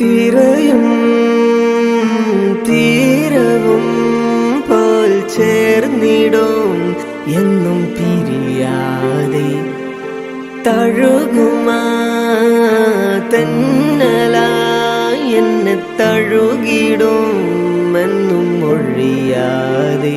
തിരയും തീരവും പോൽ ചേർന്നിടും എന്നും പിരിയാതെ തഴുകുമാ എന്നെ തഴുകിടും എന്നും ഒഴിയാതെ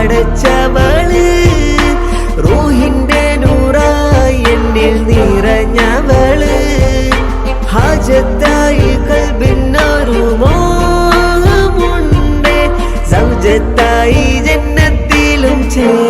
പടച്ചവൾ റൂഹിന്റെ നൂറായി എന്നിൽ നിറഞ്ഞവൾ. ഹാജത്തായി കൽബിന്നൊരു മോഹമുണ്ട്. സൗജത്തായി ജന്നത്തിലും ചേ